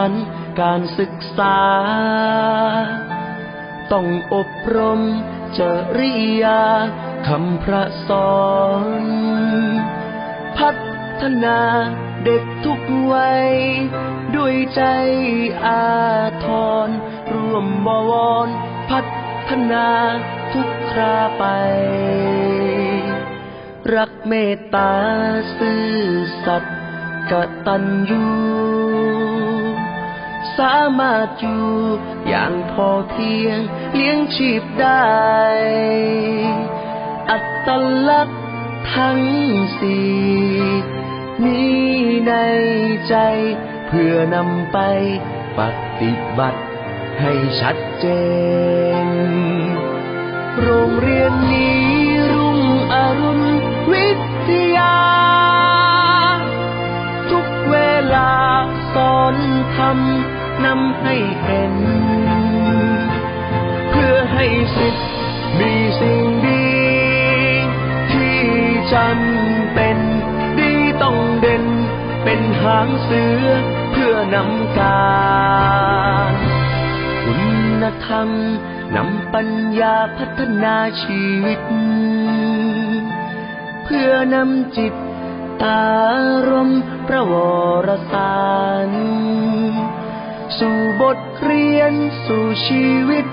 านการศึกษา ต้องอบรมจริยาคำพระสอน พัฒนาเด็กทุกวัย ด้วยใจอาทรร่วมบวร พัฒนาทุกคราไป รักเมตตาซื่อสัตย์กตัญญู สามารถอยู่อย่างพอเพียงเลี้ยงชีพได้ อัตลักษณ์ทั้งสี่มีในใจ เพื่อนำไปปฏิบัติให้ชัดเจน โรงเรียนนี้รุ่งอรุณวิทยา ทุกเวลาสอนทำ นำให้เห็น เพื่อให้สิทธิ์มีสิ่งดี ที่จำเป็น ดีต้องเด่น เป็นหางเสือเพื่อนำการคุณธรรมนำปัญญาพัฒนาชีวิต เพื่อนำจิตตารมณ์พระวรสาร สู่บทเรียนสู่ชีวิต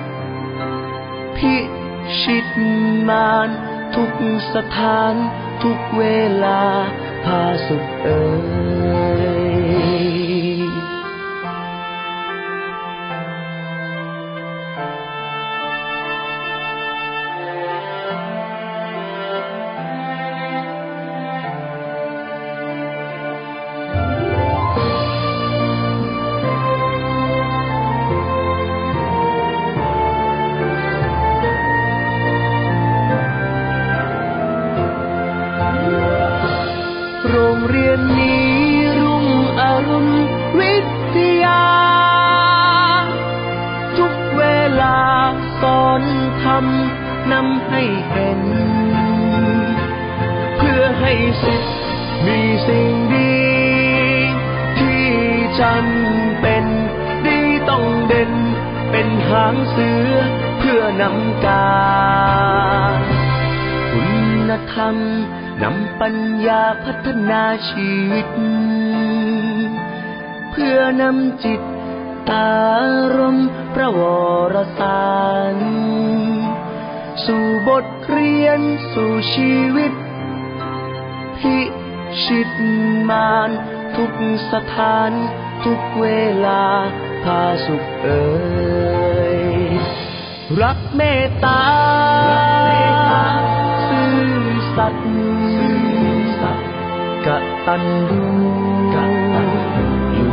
พิชิตมานทุกสถานทุกเวลาพาสุขเอ่ย เรียนนี้รุ่งอรุณวิทยา ทุกเวลาสอนทำนำให้เห็น เพื่อให้สิทธิ์มีสิ่งดี ที่จำเป็นดีต้องเด่น เป็นหางเสือเพื่อนำการคุณธรรม นำปัญญาพัฒนาชีวิต เพื่อนำจิตตารมณ์พระวรสาร สู่บทเรียนสู่ชีวิต พิชิตมารทุกสถานทุกเวลาพาสุขเอ่ยรักเมตตา กตัญญู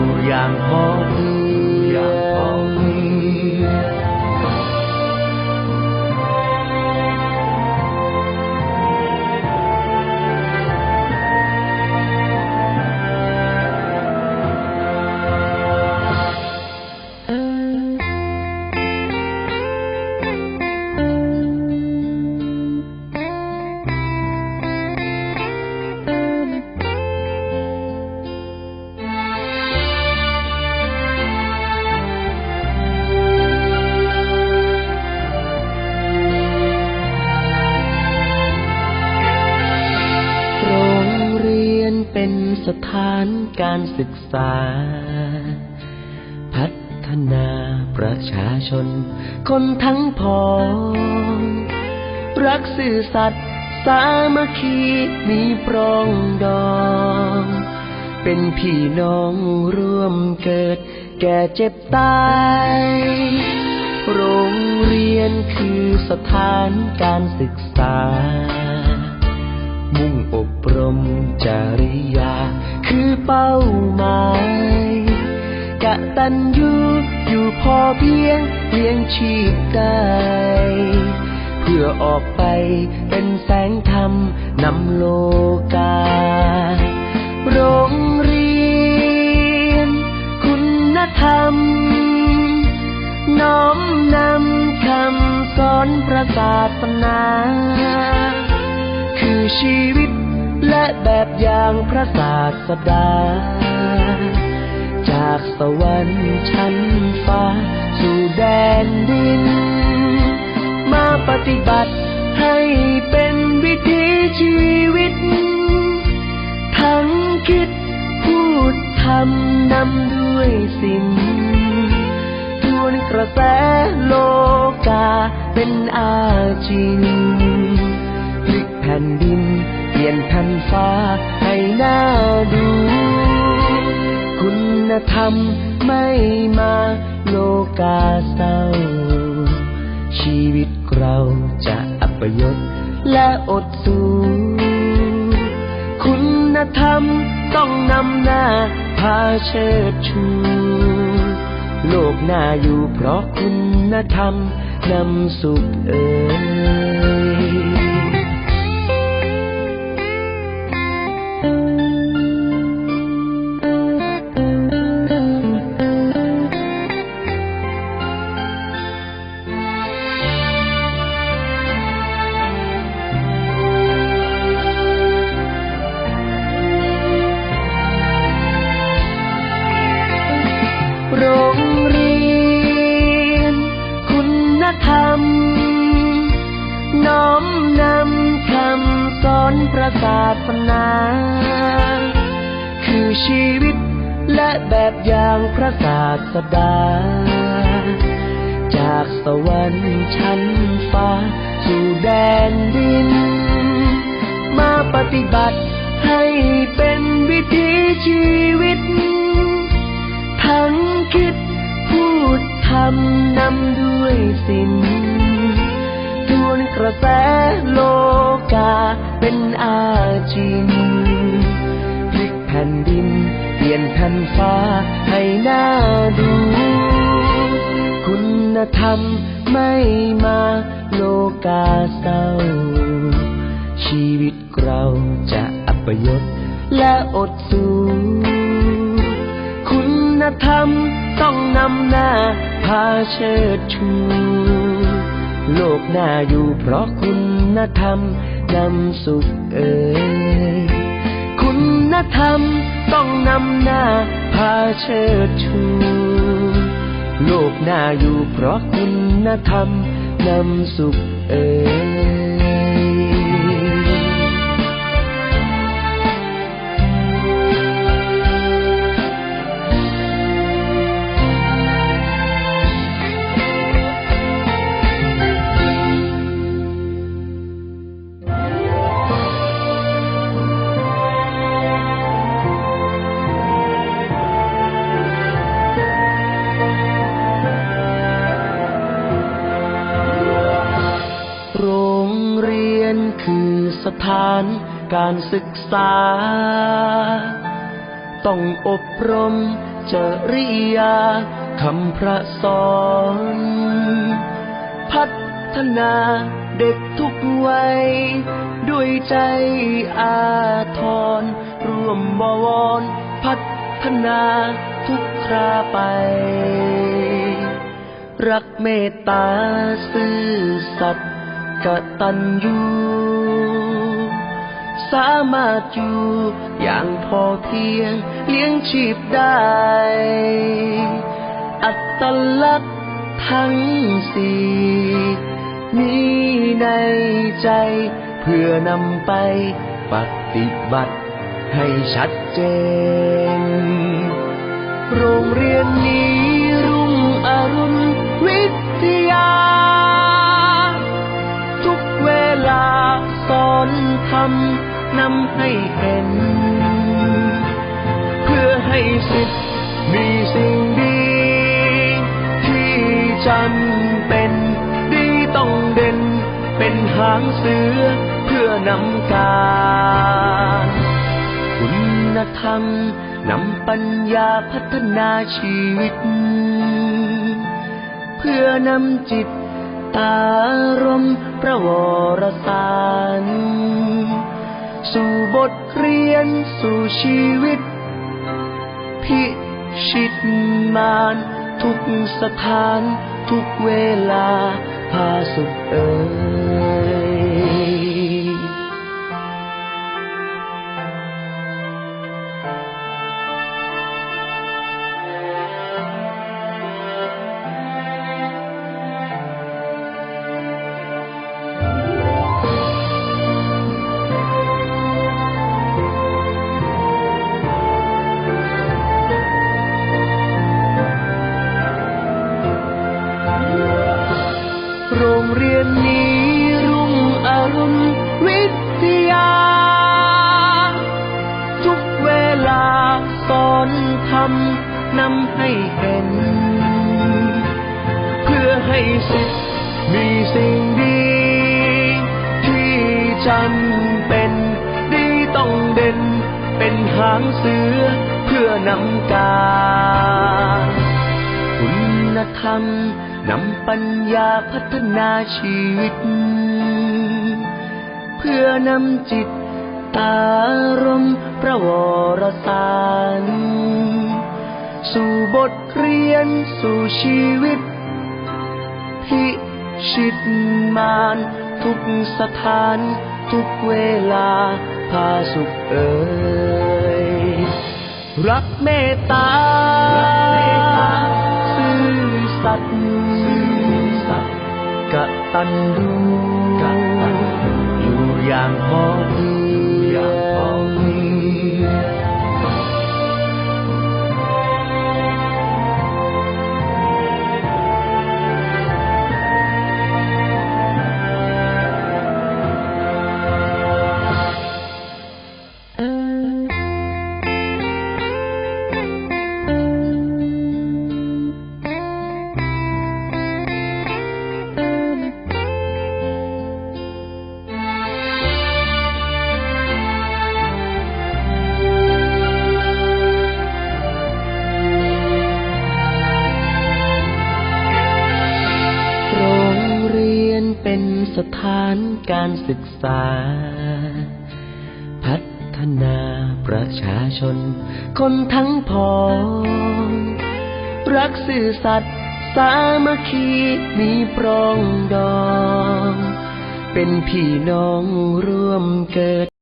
ศึกษา พัฒนาประชาชน คนทั้งพองรักสื่อสัตย์สามัคคีมีปรองดอง เป็นพี่น้องร่วมเกิด แก่เจ็บตายโรงเรียนคือสถานการศึกษา อบรมจริยา คือเป้าหมายกะตันยูอยู่พอเพียงเลี้ยงชีพได้เพื่อออกไปเป็นแสงธรรมนำโลกา โรงเรียน คุณธรรม น้อมนำคำสอนพระศาสนา ชีวิต และแบบอย่างพระศาสดา จากสวรรค์ชั้นฟ้า สู่แดนดิน มาปฏิบัติให้เป็นวิถีชีวิต ทั้งคิดพูดทำนำด้วยสิ่งทวนกระแสโลกาเป็นอาจริง แผ่นดิน เปลี่ยนแผ่นฟ้าให้น่าดู คุณธรรมไม่มาโลกาเศร้า ชีวิตเราจะอัปยศและอดสูคุณธรรมต้องนำหน้าพาเชิดชู โลกน่าอยู่เพราะคุณธรรมนำสุขเอ่ย และแบบอย่างพระศาสดา จากสวรรค์ชั้นฟ้า สู่แดนดิน มาปฏิบัติให้เป็นวิถีชีวิต ทั้งคิดพูดทำนำด้วยสิ่งทวนกระแสโลกาเป็นอาจิน ธรรมไม่มาโลกาเศร้า ชีวิตเราจะอัปยศและอดสูคุณธรรมต้องนำหน้าพาเชิดชูโลกน่าอยู่เพราะคุณธรรมนำสุขเอ่ยคุณธรรมต้องนำหน้าพาเชิดชู โลกน่าอยู่เพราะคุณธรรมนำสุขเอ่ย สถานการศึกษา ต้องอบรมจริยาคำพระสอน พัฒนาเด็กทุกวัย ด้วยใจอาทรร่วมบวร พัฒนาทุกคราไป รักเมตตาซื่อสัตย์กตัญญู สามารถอยู่อย่างพอเพียงเลี้ยงชีพได้ อัตลักษณ์ทั้งสี่มีในใจ เพื่อนำไปปฏิบัติให้ชัดเจน โรงเรียนนี้รุ่งอรุณวิทยา ทุกเวลาสอนทำ นำให้เห็น เพื่อให้สิทธิ์มีสิ่งดี ที่จำเป็น ดีต้องเด่น เป็นหางเสือเพื่อนำการคุณธรรมนำปัญญาพัฒนาชีวิต เพื่อนำจิตตารมณ์พระวรสาร สู่บทเรียนสู่ชีวิต พิชิตมานทุกสถานทุกเวลาพาสุขเอ่ย ลาสอนทำนำให้เห็น เพื่อให้สิทธิ์มีสิ่งดี ที่จำเป็นดีต้องเด่น เป็นหางเสือเพื่อนำการคุณธรรมนำปัญญาพัฒนาชีวิต เพื่อนำจิต ตารมณ์พระวรสารสู่บทเรียนสู่ชีวิต พิชิตมารทุกสถานทุกเวลาพาสุขเอ่ยรักเมตตาซื่อสัตย์กตันดูอยู่อย่างพอ เป็นสถานการศึกษา พัฒนาประชาชน คนทั้งพองรักสื่อสัตย์สามัคคีมีปรองดอง เป็นพี่น้องร่วมเกิด